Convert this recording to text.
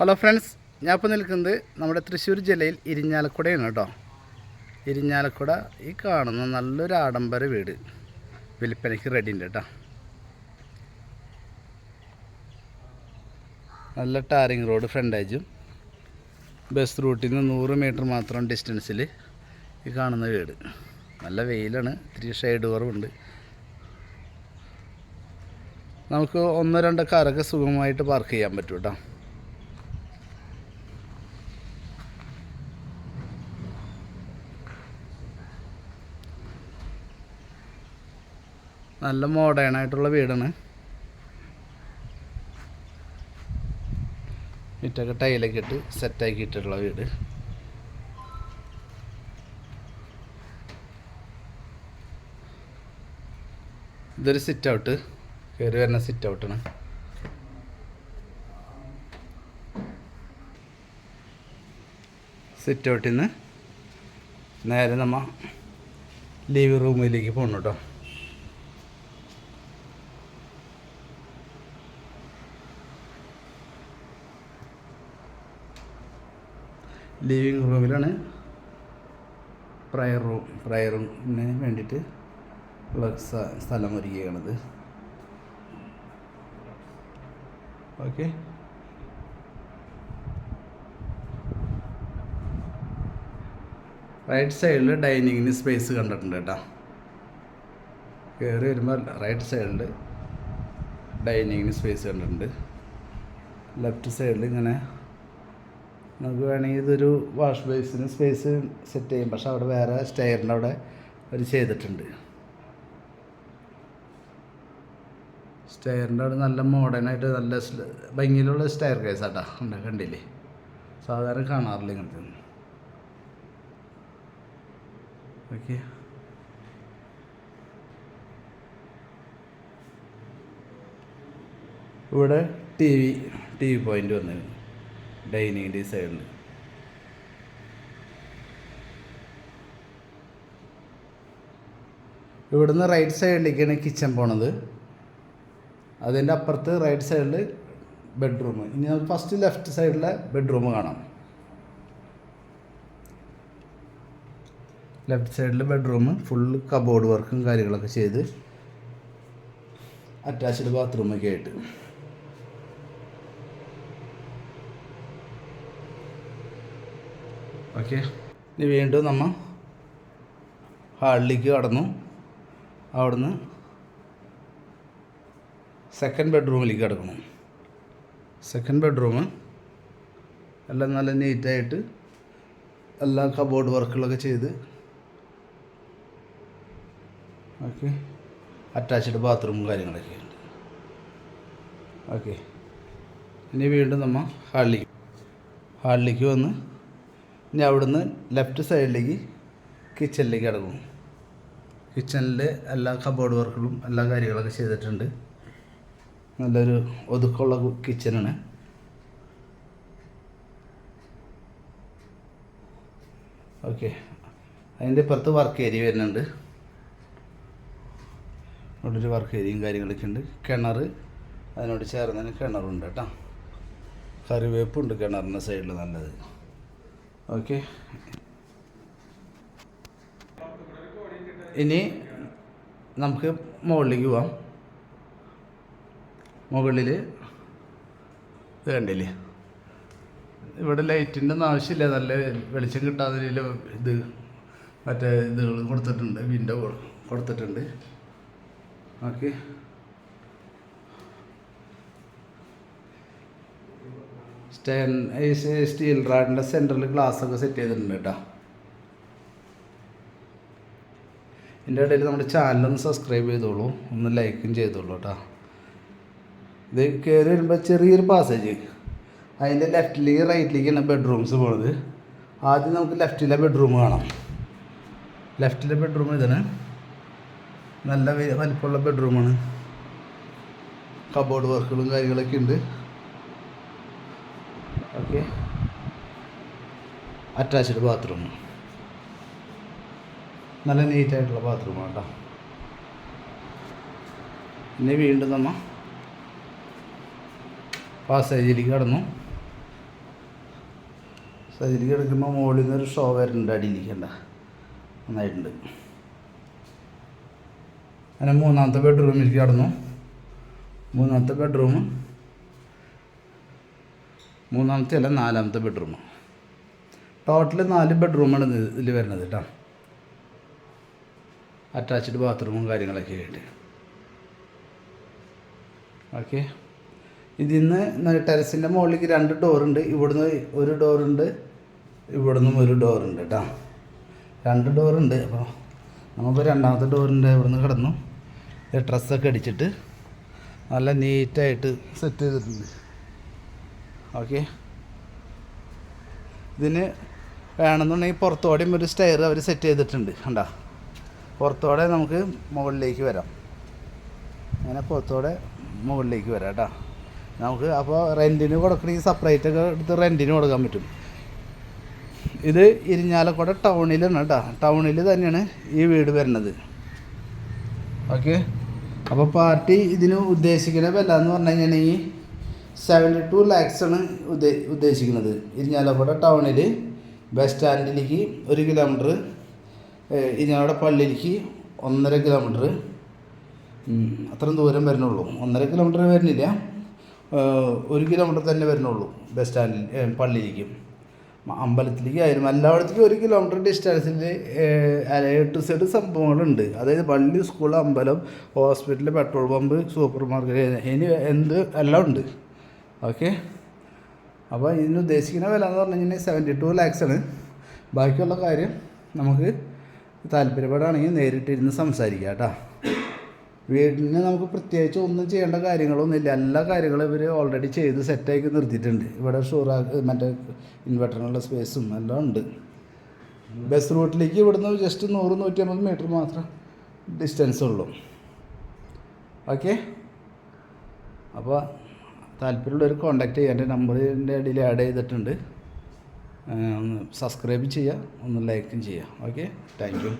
Hello friends ഞാൻ ഇപ്പോൾ നിൽക്കുന്നത് നമ്മുടെ തൃശ്ശൂർ ജില്ലയിൽ ഇരിഞ്ഞാലക്കുടയാണ് കേട്ടോ. ഇരിഞ്ഞാലക്കുട ഈ കാണുന്ന നല്ലൊരു ആഡംബര വീട്. വിൽപ്പനയ്ക്ക് റെഡി ഉണ്ട് കേട്ടോ. നല്ല ടാറിങ് റോഡ് ഫ്രണ്ടേജും ബസ് റൂട്ടിൽ നിന്ന് നൂറ് മീറ്റർ മാത്രം ഡിസ്റ്റൻസിൽ ഈ കാണുന്ന വീട്. നല്ല വെയിലാണ് ഇത്തിരി ഷെയ്ഡ് കുറവുണ്ട്. നമുക്ക് ഒന്നോ രണ്ടോ കാറൊക്കെ സുഖമായിട്ട് പാർക്ക് ചെയ്യാൻ പറ്റും കേട്ടോ. നല്ല മോഡേൺ ആയിട്ടുള്ള വീടാണ്. മിറ്റൊക്കെ ടൈലൊക്കെ ഇട്ട് സെറ്റാക്കിയിട്ടുള്ള വീട്. ഇതൊരു സിറ്റ് ഔട്ട് കയറി വരുന്ന സിറ്റ് ഔട്ടാണ് സിറ്റ് ഔട്ടിൽ നിന്ന് നേരെ നമ്മ ലിവിങ് റൂമിലേക്ക് പോകണം കേട്ടോ ലിവിങ് റൂമിലാണ് പ്രയർ റൂം പ്രയർ റൂമിന് വേണ്ടിയിട്ട് ഉള്ള സ്ഥലം ഒരുക്കുകയാണത് ഓക്കെ റൈറ്റ് സൈഡിൽ ഡൈനിങ്ങിന് സ്പേസ് കണ്ടിട്ടുണ്ട് കേട്ടോ. കയറി വരുമ്പോൾ റൈറ്റ് സൈഡിൽ ഡൈനിങ്ങിന് സ്പേസ് കണ്ടിട്ടുണ്ട്. ലെഫ്റ്റ് സൈഡിൽ ഇങ്ങനെ നമുക്ക് വേണമെങ്കിൽ ഇതൊരു വാഷ് ബേസിന് സ്പേസ് സെറ്റ് ചെയ്യും. പക്ഷെ അവിടെ വേറെ സ്റ്റെയറിന്റെ അവിടെ അവർ ചെയ്തിട്ടുണ്ട്. സ്റ്റെയറിന്റെ അവിടെ നല്ല മോഡേണായിട്ട് നല്ല ഭംഗിയിലുള്ള സ്റ്റെയർ കേസ് ആട്ടാ. ഉണ്ട് കണ്ടില്ലേ? സാധാരണ കാണാറില്ല ഇങ്ങനത്തെ ഓക്കെ. ഇവിടെ T V T V point വന്നിരുന്നു. ഡൈനിങ്ങിന്റെ സൈഡിൽ ഇവിടുന്ന് റൈറ്റ് സൈഡിലേക്കാണ് കിച്ചൺ പോണത്. അതിന്റെ അപ്പുറത്ത് റൈറ്റ് സൈഡിൽ ബെഡ്റൂം ഇനി നമുക്ക് ഫസ്റ്റ് ലെഫ്റ്റ് സൈഡിലെ ബെഡ്റൂം കാണാം. ലെഫ്റ്റ് സൈഡിൽ ബെഡ്റൂം ഫുള്ള് കബോർഡ് വർക്കും കാര്യങ്ങളൊക്കെ ചെയ്ത് അറ്റാച്ച്ഡ് ബാത്റൂമൊക്കെ ആയിട്ട്. ഓക്കെ. ഇനി വീണ്ടും നമ്മൾ ഹാളിലേക്ക് കടന്നു. അവിടുന്ന് സെക്കൻഡ് ബെഡ്റൂമിലേക്ക് കിടക്കണം സെക്കൻഡ് ബെഡ്റൂം എല്ലാം നല്ല നീറ്റായിട്ട് എല്ലാ കബോർഡ് വർക്കുകളൊക്കെ ചെയ്ത്. ഓക്കെ. അറ്റാച്ച്ഡ് ബാത്റൂമും കാര്യങ്ങളൊക്കെ ഉണ്ട്. ഓക്കെ. ഇനി വീണ്ടും നമ്മൾ ഹാളിലേക്ക് ഹാളിലേക്ക് വന്ന് ഇനി അവിടുന്ന് ലെഫ്റ്റ് സൈഡിലേക്ക് കിച്ചണിലേക്ക് കിടക്കും. കിച്ചണിൽ എല്ലാ കബോർഡ് വർക്കുകളും എല്ലാ കാര്യങ്ങളൊക്കെ ചെയ്തിട്ടുണ്ട്. നല്ലൊരു ഒതുക്കമുള്ള കിച്ചണാണ് ഓക്കെ അതിന്റെ പുറത്ത് വർക്ക് ഏരിയ വരുന്നുണ്ട്. അവിടെ ഒരു വർക്ക് ഏരിയയും കാര്യങ്ങളൊക്കെ ഉണ്ട്. കിണർ അതിനോട് ചേർന്ന് തന്നെ കിണറുണ്ട് കേട്ടോ. കറിവേപ്പുണ്ട് കിണറിന്റെ സൈഡിൽ നല്ലത്. ഓക്കെ. ഇനി നമുക്ക് മുകളിലേക്ക് പോവാം. മുകളിൽ ഇത് കണ്ടില്ലേ ഇവിടെ ലൈറ്റിന്റെ ഒന്നും ആവശ്യമില്ല. നല്ല വെളിച്ചം കിട്ടാതെ ഇത് മറ്റേ ഇതുകൾ കൊടുത്തിട്ടുണ്ട് വിൻഡോ കൊടുത്തിട്ടുണ്ട്. ഓക്കെ. സ്റ്റീൽ റാഡിന്റെ സെന്ററിൽ ഗ്ലാസ് ഒക്കെ സെറ്റ് ചെയ്തിട്ടുണ്ട് കേട്ടോ. ഇതിന്റെ ഇടയിൽ നമ്മുടെ ചാനലൊന്ന് സബ്സ്ക്രൈബ് ചെയ്തോളൂ ഒന്ന് ലൈക്കും ചെയ്തോളൂ കേട്ടോ. ഇത് കയറി വരുമ്പോൾ ചെറിയൊരു പാസേജ് അതിന്റെ ലെഫ്റ്റിലേക്ക് റൈറ്റിലേക്കാണ് ബെഡ്റൂംസ് പോണത്. ആദ്യം നമുക്ക് ലെഫ്റ്റിലെ ബെഡ്റൂം കാണാം. ലെഫ്റ്റിലെ ബെഡ്റൂം ഇതാണ്. നല്ല വലിപ്പമുള്ള ബെഡ്റൂമാണ് കബോർഡ് വർക്കുകളും കാര്യങ്ങളൊക്കെ ഉണ്ട് ഓക്കെ അറ്റാച്ച്ഡ് ബാത്റൂം. നല്ല നീറ്റായിട്ടുള്ള ബാത്റൂമാണ് കേട്ടോ. ഇനി വീണ്ടും നമ്മ പാസേജിലേക്ക് കടന്നു. സൈഡിലേക്ക് എടുക്കുമ്പോൾ മുകളിൽ നിന്നൊരു ഷോ വരുന്നുണ്ട് അടിയിലേക്ക് കണ്ട. നന്നായിട്ടുണ്ട്. അങ്ങനെ മൂന്നാമത്തെ ബെഡ്റൂമിലേക്ക് കടന്നു. മൂന്നാമത്തെ ബെഡ്റൂം. മൂന്നാമത്തെ അല്ല നാലാമത്തെ ബെഡ്റൂം. ടോട്ടൽ നാല് ബെഡ്റൂമാണ് ഇതിൽ വരുന്നത് കേട്ടോ അറ്റാച്ച്ഡ് ബാത്റൂമും കാര്യങ്ങളൊക്കെ ആയിട്ട്. ഓക്കെ ഇതിന്ന് ടെറസിന്റെ മുകളിലേക്ക് രണ്ട് ഡോറുണ്ട് ഇവിടുന്ന് ഒരു ഡോറുണ്ട് ഇവിടുന്നും ഒരു ഡോറുണ്ട് കേട്ടോ രണ്ട് ഡോറുണ്ട് അപ്പോൾ നമുക്ക് രണ്ടാമത്തെ ഡോറിന്റെ ഇവിടുന്ന് കിടന്നു. ഡ്രസ്സൊക്കെ അടിച്ചിട്ട് നല്ല നീറ്റായിട്ട് സെറ്റ് ചെയ്തിട്ടുണ്ട്. ഓക്കെ ഇതിന് വേണമെന്നുണ്ടെങ്കിൽ പുറത്തോടെയും ഒരു സ്റ്റെയർ അവർ സെറ്റ് ചെയ്തിട്ടുണ്ട്. കണ്ടാ? പുറത്തോടെ നമുക്ക് മുകളിലേക്ക് വരാം. അങ്ങനെ പുറത്തോടെ മുകളിലേക്ക് വരാം കേട്ടോ. നമുക്ക് അപ്പോൾ റെന്റിന് കൊടുക്കണമെങ്കിൽ സെപ്പറേറ്റ് ഒക്കെ എടുത്ത് റെന്റിന് കൊടുക്കാൻ പറ്റും. ഇത് ഇരിഞ്ഞാലക്കുട ടൗണിലാണ് കേട്ടോ. ടൗണിൽ തന്നെയാണ് ഈ വീട് വരുന്നത്. ഓക്കെ അപ്പോൾ പാർട്ടി ഇതിന് ഉദ്ദേശിക്കുന്ന വില എന്ന് പറഞ്ഞു കഴിഞ്ഞിട്ടുണ്ടെങ്കിൽ സെവന്റി ടു ലാക്സാണ് ഉദ്ദേ ഉദ്ദേശിക്കുന്നത് ഇരിഞ്ഞാലക്കുട ടൗണിൽ ബസ് സ്റ്റാൻഡിലേക്ക് ഒരു കിലോമീറ്റർ ഇരിഞ്ഞാലക്കുട പള്ളിയിലേക്ക് ഒന്നര കിലോമീറ്റർ അത്രയും ദൂരം വരുന്നുള്ളൂ. ഒന്നര കിലോമീറ്റർ വരുന്നില്ല. ഒരു കിലോമീറ്റർ തന്നെ വരുന്നുള്ളൂ ബസ് സ്റ്റാൻഡിൽ പള്ളിയിലേക്ക്. അമ്പലത്തിലേക്ക് ആയാലും എല്ലായിടത്തേക്കും ഒരു കിലോമീറ്റർ ഡിസ്റ്റൻസിൽ ടു സൈഡ് സംഭവങ്ങളുണ്ട്. അതായത് പള്ളി സ്കൂൾ അമ്പലം hospital petrol pump supermarket ഇനി എന്ത് എല്ലാം ഉണ്ട്. ഓക്കെ അപ്പോൾ ഇതിന് ഉദ്ദേശിക്കുന്ന വില എന്ന് പറഞ്ഞു കഴിഞ്ഞാൽ സെവന്റി ടു ലാക്സാണ് ബാക്കിയുള്ള കാര്യം നമുക്ക് താല്പര്യപ്പെടുകയാണെങ്കിൽ നേരിട്ടിരുന്ന് സംസാരിക്കാം കേട്ടോ. വീടിന് നമുക്ക് പ്രത്യേകിച്ച് ഒന്നും ചെയ്യേണ്ട കാര്യങ്ങളൊന്നുമില്ല. എല്ലാ കാര്യങ്ങളും ഇവർ ഓൾറെഡി ചെയ്ത് സെറ്റാക്കി നിർത്തിയിട്ടുണ്ട്. ഇവിടെ ഷൂറാ മറ്റേ ഇൻവെർട്ടറിനുള്ള സ്പേസും എല്ലാം ഉണ്ട്. ബസ് റൂട്ടിലേക്ക് ഇവിടുന്ന് ജസ്റ്റ് നൂറ് നൂറ്റി അമ്പത് മീറ്റർ മാത്രം ഡിസ്റ്റൻസ് ഉള്ളൂ. ഓക്കെ അപ്പോൾ താല്പര്യമുള്ളവർ കോൺടാക്ട് ചെയ്യാം എന്റെ നമ്പറിന്റെ ഇടയിൽ ആഡ് ചെയ്തിട്ടുണ്ട്. ഒന്ന് സബ്സ്ക്രൈബ് ചെയ്യുക. ഒന്ന് ലൈക്കും ചെയ്യുക. Okay thank you